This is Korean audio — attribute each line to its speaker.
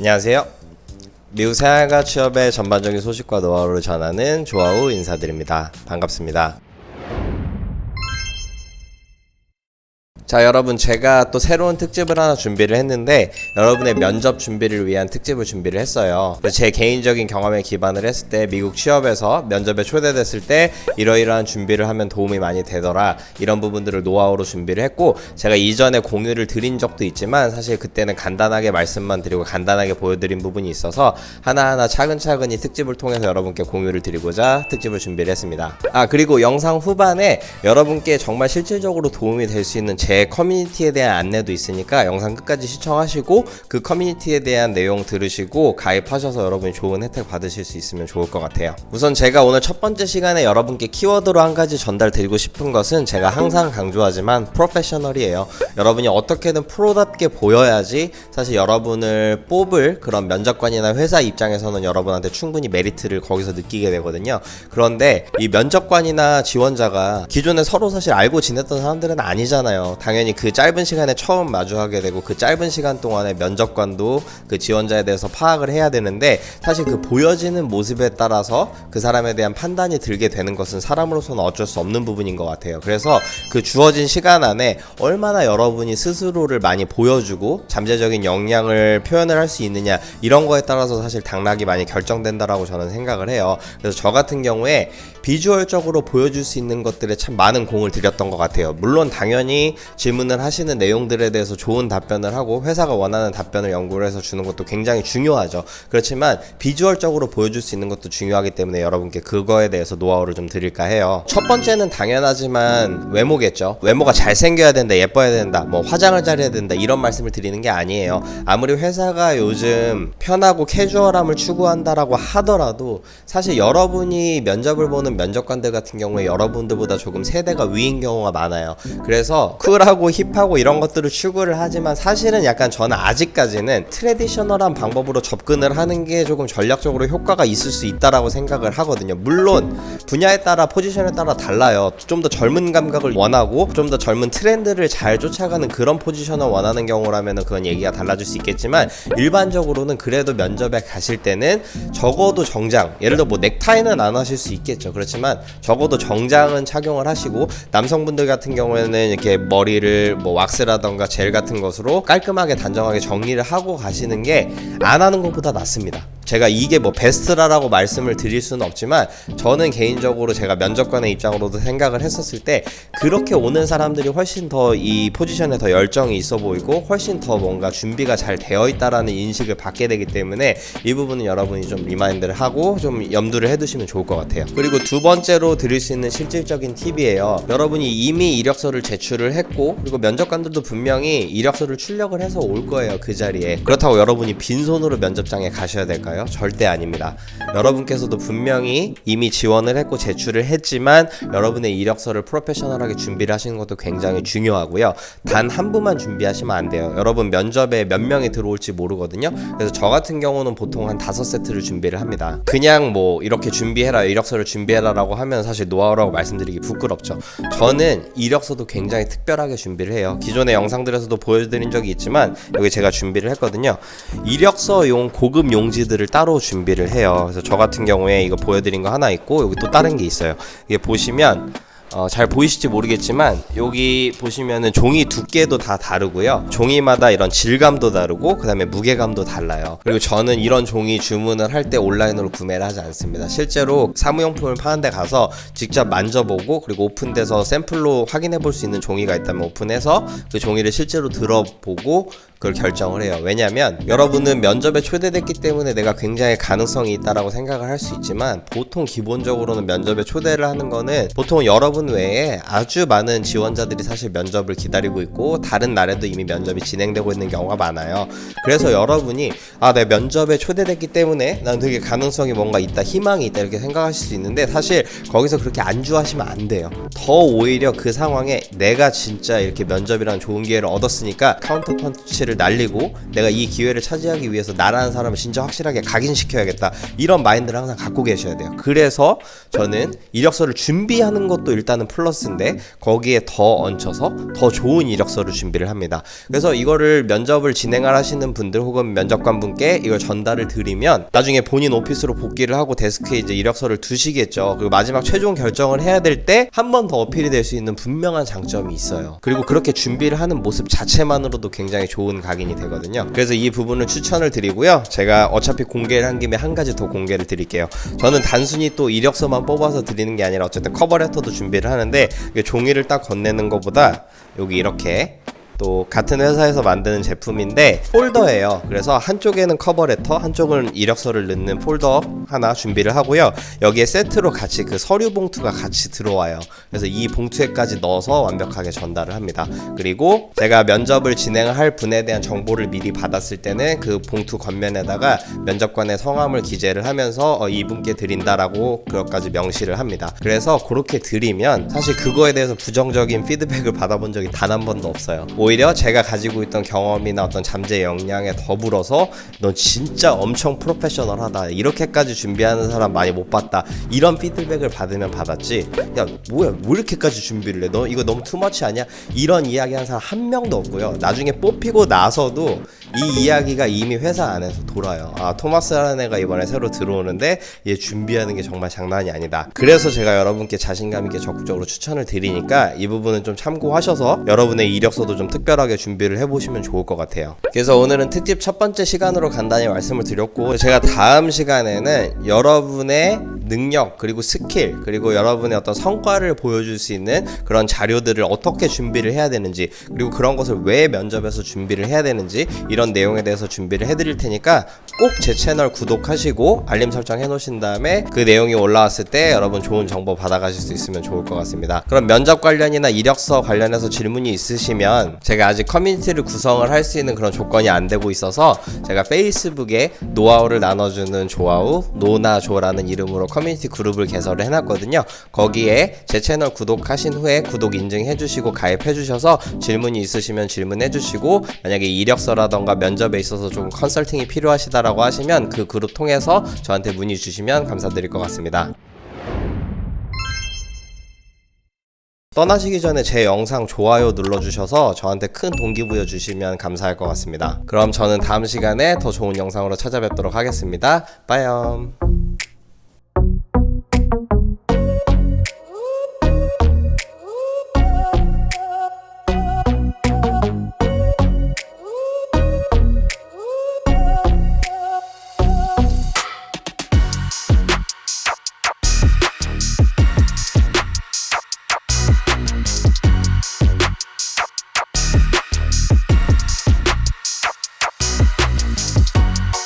Speaker 1: 안녕하세요. 미국 생활과 취업의 전반적인 소식과 노하우를 전하는 조아우 인사드립니다. 반갑습니다. 자 여러분 제가 또 새로운 특집을 하나 준비를 했는데 여러분의 면접 준비를 위한 특집을 준비를 했어요. 제 개인적인 경험에 기반을 했을 때 미국 취업에서 면접에 초대됐을 때 이러이러한 준비를 하면 도움이 많이 되더라. 이런 부분들을 노하우로 준비를 했고 제가 이전에 공유를 드린 적도 있지만 사실 그때는 간단하게 말씀만 드리고 간단하게 보여드린 부분이 있어서 하나하나 차근차근 이 특집을 통해서 여러분께 공유를 드리고자 특집을 준비를 했습니다. 아 그리고 영상 후반에 여러분께 정말 실질적으로 도움이 될 수 있는 제 커뮤니티에 대한 안내도 있으니까 영상 끝까지 시청하시고 그 커뮤니티에 대한 내용 들으시고 가입하셔서 여러분이 좋은 혜택 받으실 수 있으면 좋을 것 같아요. 우선 제가 오늘 첫 번째 시간에 여러분께 키워드로 한 가지 전달 드리고 싶은 것은 제가 항상 강조하지만 프로페셔널이에요. 여러분이 어떻게든 프로답게 보여야지 사실 여러분을 뽑을 그런 면접관이나 회사 입장에서는 여러분한테 충분히 메리트를 거기서 느끼게 되거든요. 그런데 이 면접관이나 지원자가 기존에 서로 사실 알고 지냈던 사람들은 아니잖아요. 당연히 그 짧은 시간에 처음 마주하게 되고 그 짧은 시간 동안에 면접관도 그 지원자에 대해서 파악을 해야 되는데 사실 그 보여지는 모습에 따라서 그 사람에 대한 판단이 들게 되는 것은 사람으로서는 어쩔 수 없는 부분인 것 같아요. 그래서 그 주어진 시간 안에 얼마나 여러분이 스스로를 많이 보여주고 잠재적인 역량을 표현을 할 수 있느냐 이런 거에 따라서 사실 당락이 많이 결정된다라고 저는 생각을 해요. 그래서 저 같은 경우에 비주얼적으로 보여줄 수 있는 것들에 참 많은 공을 들였던 것 같아요. 물론 당연히 질문을 하시는 내용들에 대해서 좋은 답변을 하고 회사가 원하는 답변을 연구를 해서 주는 것도 굉장히 중요하죠. 그렇지만 비주얼적으로 보여줄 수 있는 것도 중요하기 때문에 여러분께 그거에 대해서 노하우를 좀 드릴까 해요. 첫 번째는 당연하지만 외모겠죠. 외모가 잘생겨야 된다, 예뻐야 된다, 뭐 화장을 잘해야 된다 이런 말씀을 드리는 게 아니에요. 아무리 회사가 요즘 편하고 캐주얼함을 추구한다라고 하더라도 사실 여러분이 면접을 보는 면접관들 같은 경우에 여러분들보다 조금 세대가 위인 경우가 많아요. 그래서 쿨하 고 힙하고 이런 것들을 추구를 하지만 사실은 약간 저는 아직까지는 트레디셔널한 방법으로 접근을 하는 게 조금 전략적으로 효과가 있을 수 있다라고 생각을 하거든요. 물론 분야에 따라 포지션에 따라 달라요. 좀 더 젊은 감각을 원하고 좀 더 젊은 트렌드를 잘 쫓아가는 그런 포지션을 원하는 경우라면은 그건 얘기가 달라질 수 있겠지만 일반적으로는 그래도 면접에 가실 때는 적어도 정장 예를 들어 뭐 넥타이는 안 하실 수 있겠죠. 그렇지만 적어도 정장은 착용을 하시고 남성분들 같은 경우에는 이렇게 머리 를 뭐 왁스라던가 젤 같은 것으로 깔끔하게 단정하게 정리를 하고 가시는 게 안 하는 것보다 낫습니다. 제가 이게 뭐 베스트라라고 말씀을 드릴 수는 없지만 저는 개인적으로 제가 면접관의 입장으로도 생각을 했었을 때 그렇게 오는 사람들이 훨씬 더 이 포지션에 더 열정이 있어 보이고 훨씬 더 뭔가 준비가 잘 되어 있다라는 인식을 받게 되기 때문에 이 부분은 여러분이 좀 리마인드를 하고 좀 염두를 해두시면 좋을 것 같아요. 그리고 두 번째로 드릴 수 있는 실질적인 팁이에요. 여러분이 이미 이력서를 제출을 했고 그리고 면접관들도 분명히 이력서를 출력을 해서 올 거예요 그 자리에 그렇다고 여러분이 빈손으로 면접장에 가셔야 될까요? 절대 아닙니다. 여러분께서도 분명히 이미 지원을 했고 제출을 했지만 여러분의 이력서를 프로페셔널하게 준비를 하시는 것도 굉장히 중요하고요. 단한 분만 준비하시면 안 돼요. 여러분 면접에 몇 명이 들어올지 모르거든요. 그래서 저 같은 경우는 보통 한 다섯 세트를 준비를 합니다. 그냥 뭐 이렇게 준비해라 이력서를 준비해라라고 하면 사실 노하우라고 말씀드리기 부끄럽죠. 저는 이력서도 굉장히 특별하게 준비를 해요. 기존의 영상들에서도 보여드린 적이 있지만 여기 제가 준비를 했거든요. 이력서용 고급 용지들을 따로 준비를 해요. 그래서 저 같은 경우에 이거 보여드린 거 하나 있고 여기 또 다른 게 있어요. 이게 보시면 어, 잘 보이실지 모르겠지만 여기 보시면은 종이 두께도 다 다르고요. 종이마다 이런 질감도 다르고 그 다음에 무게감도 달라요. 그리고 저는 이런 종이 주문을 할 때 온라인으로 구매를 하지 않습니다. 실제로 사무용품을 파는 데 가서 직접 만져보고 그리고 오픈돼서 샘플로 확인해 볼 수 있는 종이가 있다면 오픈해서 그 종이를 실제로 들어보고 그걸 결정을 해요. 왜냐하면 여러분은 면접에 초대됐기 때문에 내가 굉장히 가능성이 있다라고 생각을 할 수 있지만 보통 기본적으로는 면접에 초대를 하는 거는 보통 여러분 외에 아주 많은 지원자들이 사실 면접을 기다리고 있고 다른 날에도 이미 면접이 진행되고 있는 경우가 많아요. 그래서 여러분이 아, 내 면접에 초대됐기 때문에 난 되게 가능성이 뭔가 있다, 희망이 있다 이렇게 생각하실 수 있는데 사실 거기서 그렇게 안주하시면 안 돼요. 더 오히려 그 상황에 내가 진짜 이렇게 면접이라는 좋은 기회를 얻었으니까 카운터 펀치를 기회를 날리고 내가 이 기회를 차지하기 위해서 나라는 사람을 진짜 확실하게 각인시켜야겠다. 이런 마인드를 항상 갖고 계셔야 돼요. 그래서 저는 이력서를 준비하는 것도 일단은 플러스인데 거기에 더 얹혀서 더 좋은 이력서를 준비를 합니다. 그래서 이거를 면접을 진행을 하시는 분들 혹은 면접관 분께 이걸 전달을 드리면 나중에 본인 오피스로 복귀를 하고 데스크에 이제 이력서를 두시겠죠. 그리고 마지막 최종 결정을 해야 될 때 한 번 더 어필이 될 수 있는 분명한 장점이 있어요. 그리고 그렇게 준비를 하는 모습 자체만으로도 굉장히 좋은 각인이 되거든요. 그래서 이 부분을 추천을 드리고요. 제가 어차피 공개를 한 김에 한 가지 더 공개를 드릴게요. 저는 단순히 또 이력서만 뽑아서 드리는 게 아니라 어쨌든 커버레터도 준비를 하는데 종이를 딱 건네는 것보다 여기 이렇게 또 같은 회사에서 만드는 제품인데 폴더예요. 그래서 한쪽에는 커버레터, 한쪽은 이력서를 넣는 폴더 하나 준비를 하고요. 여기에 세트로 같이 그 서류 봉투가 같이 들어와요. 그래서 이 봉투에까지 넣어서 완벽하게 전달을 합니다. 그리고 제가 면접을 진행을 할 분에 대한 정보를 미리 받았을 때는 그 봉투 겉면에다가 면접관의 성함을 기재를 하면서 어, 이분께 드린다라고 그것까지 명시를 합니다. 그래서 그렇게 드리면 사실 그거에 대해서 부정적인 피드백을 받아본 적이 단 한 번도 없어요. 오히려 제가 가지고 있던 경험이나 어떤 잠재 역량에 더불어서 넌 진짜 엄청 프로페셔널하다. 이렇게까지 준비하는 사람 많이 못 봤다. 이런 피드백을 받으면 받았지. 야 뭐야? 왜 이렇게까지 준비를 해 너 이거 너무 투머치 아니야? 이런 이야기 한 사람 한 명도 없고요. 나중에 뽑히고 나서도 이 이야기가 이미 회사 안에서 돌아요. 아 토마스라는 애가 이번에 새로 들어오는데 얘 준비하는 게 정말 장난이 아니다. 그래서 제가 여러분께 자신감 있게 적극적으로 추천을 드리니까 이 부분은 좀 참고하셔서 여러분의 이력서도 좀 특별하게 준비를 해보시면 좋을 것 같아요. 그래서 오늘은 특집 첫 번째 시간으로 간단히 말씀을 드렸고 제가 다음 시간에는 여러분의 능력 그리고 스킬 그리고 여러분의 어떤 성과를 보여줄 수 있는 그런 자료들을 어떻게 준비를 해야 되는지 그리고 그런 것을 왜 면접에서 준비를 해야 되는지 이런 내용에 대해서 준비를 해드릴 테니까 꼭 제 채널 구독하시고 알림 설정 해놓으신 다음에 그 내용이 올라왔을 때 여러분 좋은 정보 받아가실 수 있으면 좋을 것 같습니다. 그럼 면접 관련이나 이력서 관련해서 질문이 있으시면 제가 아직 커뮤니티를 구성을 할 수 있는 그런 조건이 안 되고 있어서 제가 페이스북에 노하우를 나눠주는 조하우 노나조라는 이름으로 커뮤니티 그룹을 개설을 해놨거든요. 거기에 제 채널 구독하신 후에 구독 인증해주시고 가입해주셔서 질문이 있으시면 질문해주시고 만약에 이력서라던가 면접에 있어서 조금 컨설팅이 필요하시다라고 하시면 그 그룹 통해서 저한테 문의 주시면 감사드릴 것 같습니다. 떠나시기 전에 제 영상 좋아요 눌러주셔서 저한테 큰 동기부여 주시면 감사할 것 같습니다. 그럼 저는 다음 시간에 더 좋은 영상으로 찾아뵙도록 하겠습니다. 빠이염.